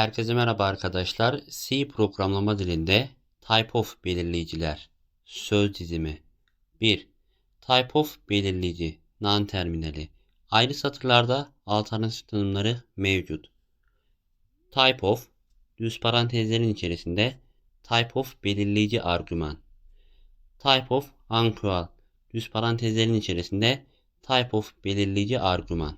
Herkese merhaba arkadaşlar. C programlama dilinde type of belirleyiciler. Söz dizimi. 1. Type of belirleyici non terminali. Ayrı satırlarda alternatif tanımları mevcut. Type of düz parantezlerin içerisinde type of belirleyici argüman. Type of unqual düz parantezlerin içerisinde type of belirleyici argüman.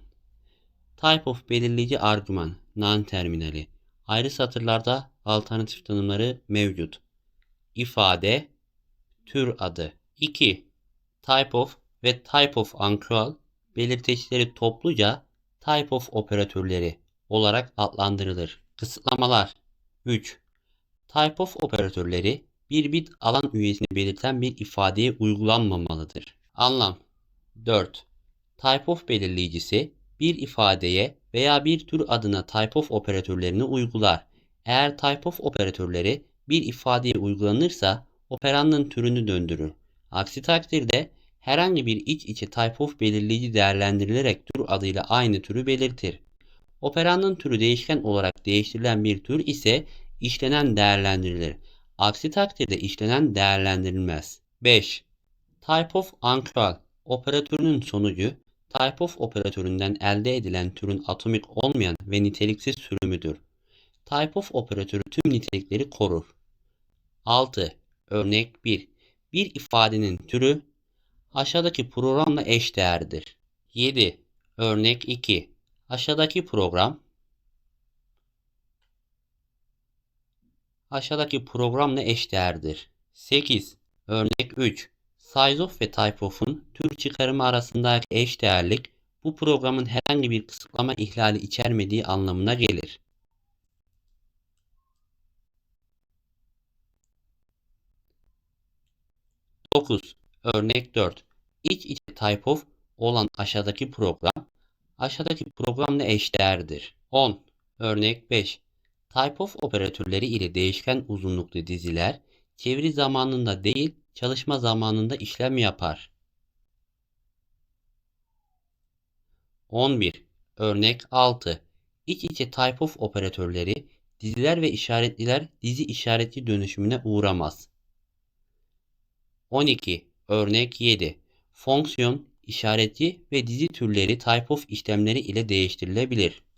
Type of belirleyici argüman non terminali. Ayrı satırlarda alternatif tanımları mevcut. İfade, tür adı. 2. Type of ve type of uncral belirteçleri topluca type of operatörleri olarak adlandırılır. Kısıtlamalar 3. Type of operatörleri bir bit alan üyesini belirten bir ifadeye uygulanmamalıdır. Anlam 4. Type of belirleyicisi bir ifadeye veya bir tür adına type of operatörlerini uygular. Eğer type of operatörleri bir ifadeye uygulanırsa operanın türünü döndürür. Aksi takdirde herhangi bir iç içe type of belirleyici değerlendirilerek tür adıyla aynı türü belirtir. Operanın türü değişken olarak değiştirilen bir tür ise işlenen değerlendirilir. Aksi takdirde işlenen değerlendirilmez. 5. Type of uncral operatörünün sonucu type of operatöründen elde edilen türün atomik olmayan ve niteliksiz sürümüdür. Type of operatörü tüm nitelikleri korur. 6. Örnek 1. Bir ifadenin türü aşağıdaki programla eşdeğerdir. 7. Örnek 2. Aşağıdaki program aşağıdaki programla eşdeğerdir. 8. Örnek 3. Sizeof ve typeof'un tür çıkarımı arasındaki eşdeğerlik bu programın herhangi bir kısıtlama ihlali içermediği anlamına gelir. Dokuz. Örnek 4. İç içe typeof olan aşağıdaki program aşağıdaki programla eşdeğerdir. 10. Örnek 5. Typeof operatörleri ile değişken uzunluklu diziler çeviri zamanında değil çalışma zamanında işlem yapar. 11. Örnek 6. İç içe type of operatörleri diziler ve işaretliler dizi işaretli dönüşümüne uğramaz. 12. Örnek 7. Fonksiyon, işaretli ve dizi türleri type of işlemleri ile değiştirilebilir.